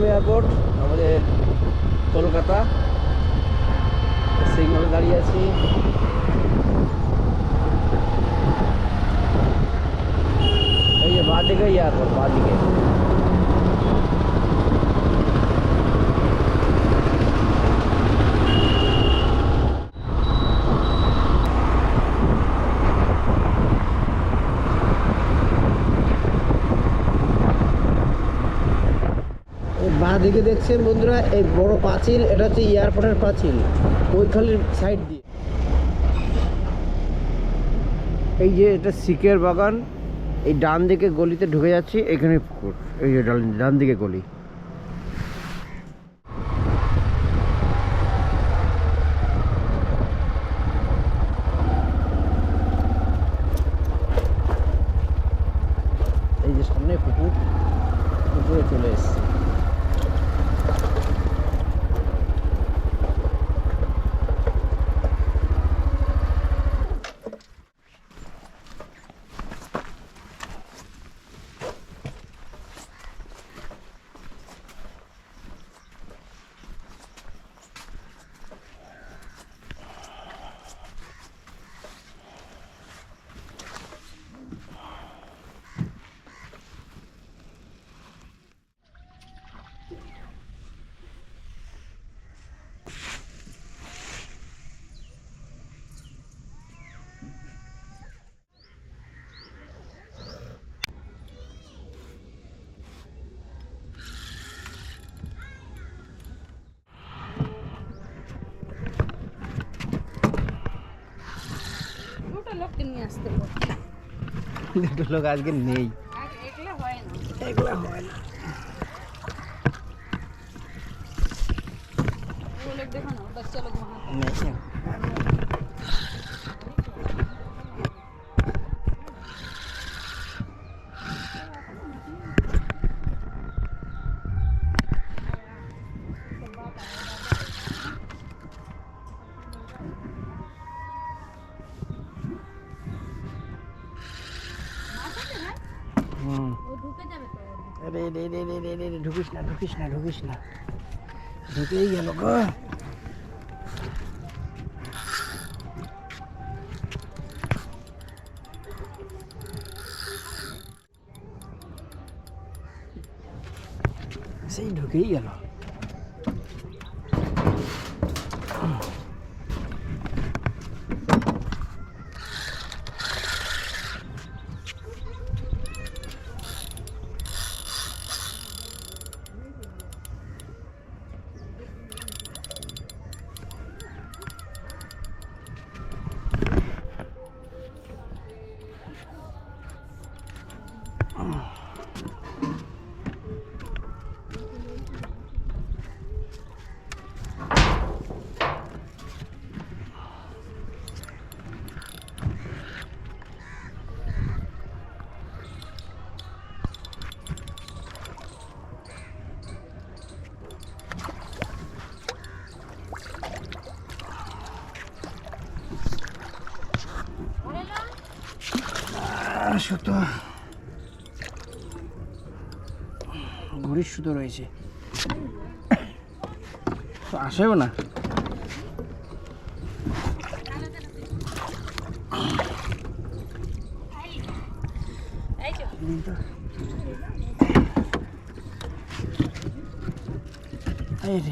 Dumdum airport আমাদের কলকাতা সিগনালে দাঁড়িয়ে আছি এই যে বাঁ দিকে এয়ারপোর্ট বাঁ দিকে দেখছেন বন্ধুরা, এই বড় পাঁচিল, এটা হচ্ছে এয়ারপোর্টের পাঁচিল ওইখানের সাইড দিয়ে। এই যে এটা সিকের বাগান, এই ডান দিকে গলিতে ঢুকে যাচ্ছি, এখানে পুকুর, এই যে ডান দিকে গলি। এই যে সামনে পুকুর, পুকুরে চলে এসছে। লোককে নিয়ে আসতে বল। দুটো লোক আজকে নেই আর একলা হয় না এগুলো হয় না वो लोग देखो ना बच्चा लोग वहाँ पे ঢুকিস না ঢুকিস না ঢুকিস না ঢুকেই গেল গো সেই ঢুকেই গেল সুতো ঘড়ির সুতো রয়েছে। আসেও না? এই তো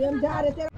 them died at their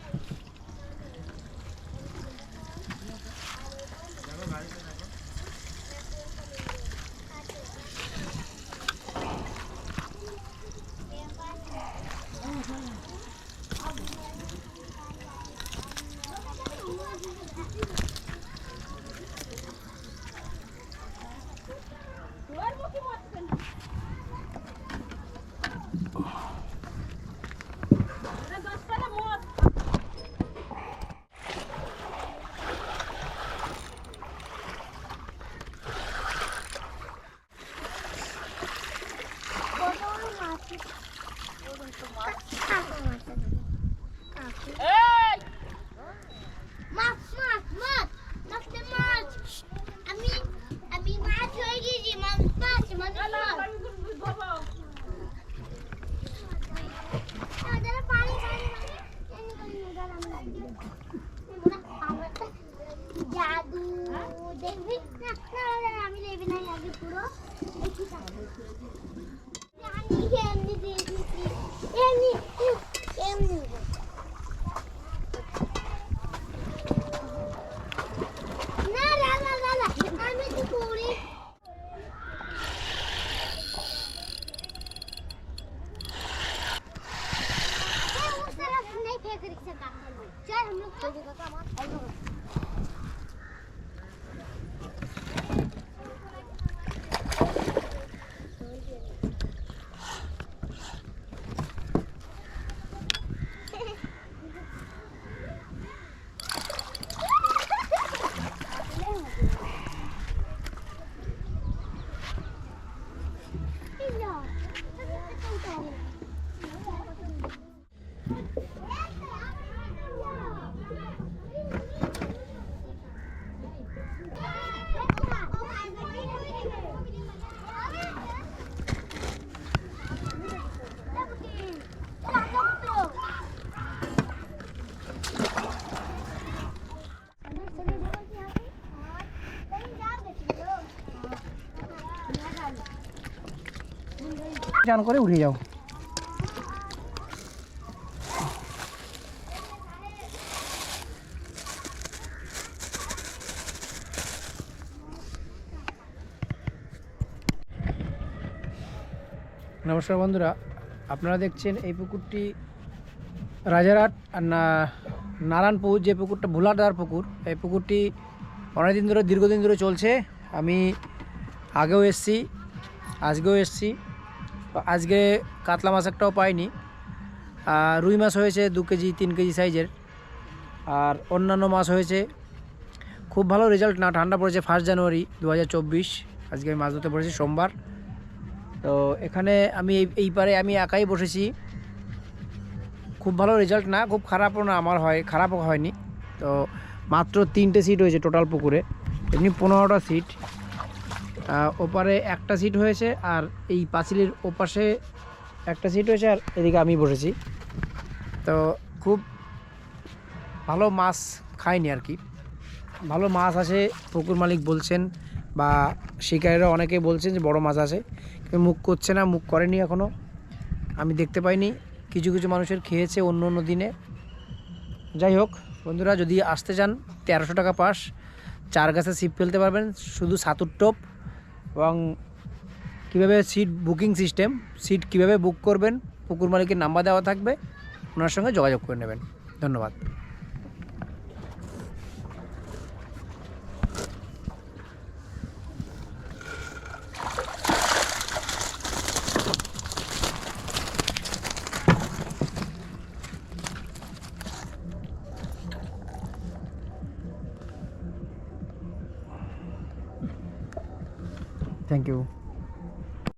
চান করে উঠে যাও। নমস্কার বন্ধুরা, আপনারা দেখছেন এই পুকুরটি রাজারহাট আর না, নারায়ণপুর যে পুকুরটা, ভোলাডার পুকুর। এই পুকুরটি অনেকদিন ধরে, দীর্ঘদিন ধরে চলছে। আমি আগেও এসছি, আজকেও এসছি। আজকে কাতলা মাছ একটাও পাইনি। আর রুই মাছ হয়েছে দু কেজি, তিন কেজি সাইজের। আর অন্যান্য মাছ হয়েছে খুব ভালো রেজাল্ট না ঠান্ডা পড়েছে ফার্স্ট জানুয়ারি দু হাজার চব্বিশ। আজকে আমি মাছ ধরতে পড়েছি সোমবার। তো এখানে আমি এই পারে আমি একাই বসেছি। খুব ভালো রেজাল্ট না খুব খারাপও না আমার হয়, খারাপও হয়নি। তো মাত্র তিনটে সিট হয়েছে টোটাল পুকুরে। এমনি পনেরোটা সিট ওপারে একটা সিট হয়েছে আর এই পাঁচিলের ওপাশে একটা সিট হয়েছে আর এদিকে আমি বসেছি। তো খুব ভালো মাছ খাইনি আর কি। ভালো মাছ আছে, পুকুর মালিক বলছেন বা শিকারীরা অনেকে বলছেন যে বড় মাছ আছে, কিন্তু মুখ করছে না, মুখ করেনি এখনও আমি দেখতে পাইনি, কিছু কিছু মানুষের খেয়েছে অন্য অন্য দিনে। যাই হোক, বন্ধুরা যদি আসতে চান, তেরোশো টাকা পাস, চার গাছে ছিপ ফেলতে পারবেন, শুধু সাতুর টোপ। এবং কীভাবে সিট বুকিং সিস্টেম সিট কীভাবে বুক করবেন, পুকুর মালিকের নাম্বার দেওয়া থাকবে, ওনার সঙ্গে যোগাযোগ করে নেবেন। ধন্যবাদ। thank you.